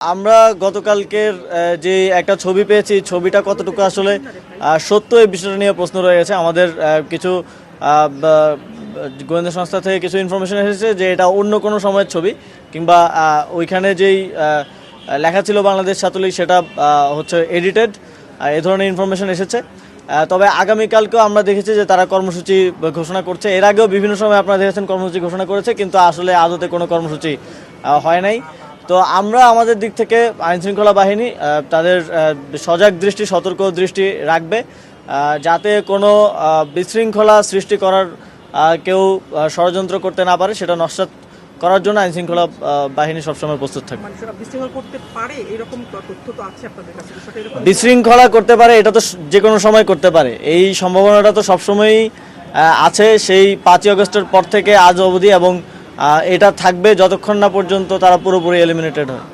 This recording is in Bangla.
আমরা গতকালকের যে একটা ছবি পেয়েছি, ছবিটা কতটুকু আসলে সত্য এই বিষয়টা নিয়ে প্রশ্ন রয়ে গেছে। আমাদের কিছু গোয়েন্দা সংস্থা থেকে কিছু ইনফরমেশন এসেছে যে এটা অন্য কোনো সময়ের ছবি কিংবা ওইখানে যেই লেখা ছিল বাংলাদেশ ছাত্রলীগ, সেটা হচ্ছে এডিটেড এ ধরনের ইনফরমেশন এসেছে। তবে আগামীকালকেও আমরা দেখেছি যে তারা কর্মসূচি ঘোষণা করছে। এর আগেও বিভিন্ন সময় আপনারা দেখেছেন কর্মসূচি ঘোষণা করেছে, কিন্তু আসলে আদতে কোনো কর্মসূচি হয় নাই। তো আমরা আমাদের দিক থেকে আইনশৃঙ্খলা বাহিনী তাদের সজাগ দৃষ্টি সতর্ক দৃষ্টি রাখবে যাতে কোনো বিশৃঙ্খলা সৃষ্টি করার কেউ ষড়যন্ত্র করতে না পারে সেটা নস্বাত করার জন্য আইনশৃঙ্খলা আহ, বাহিনী সবসময় প্রস্তুত থাকবে। বিশৃঙ্খল করতে পারে এটা তো যে কোনো সময় করতে পারে। এই সম্ভাবনাটা তো সবসময়ই আছে সেই পাঁচই অগস্টের পর থেকে আজ অবধি এবং এটা থাকবে যতক্ষণ না পর্যন্ত তারা পুরোপুরি এলিমিনেটেড হয়।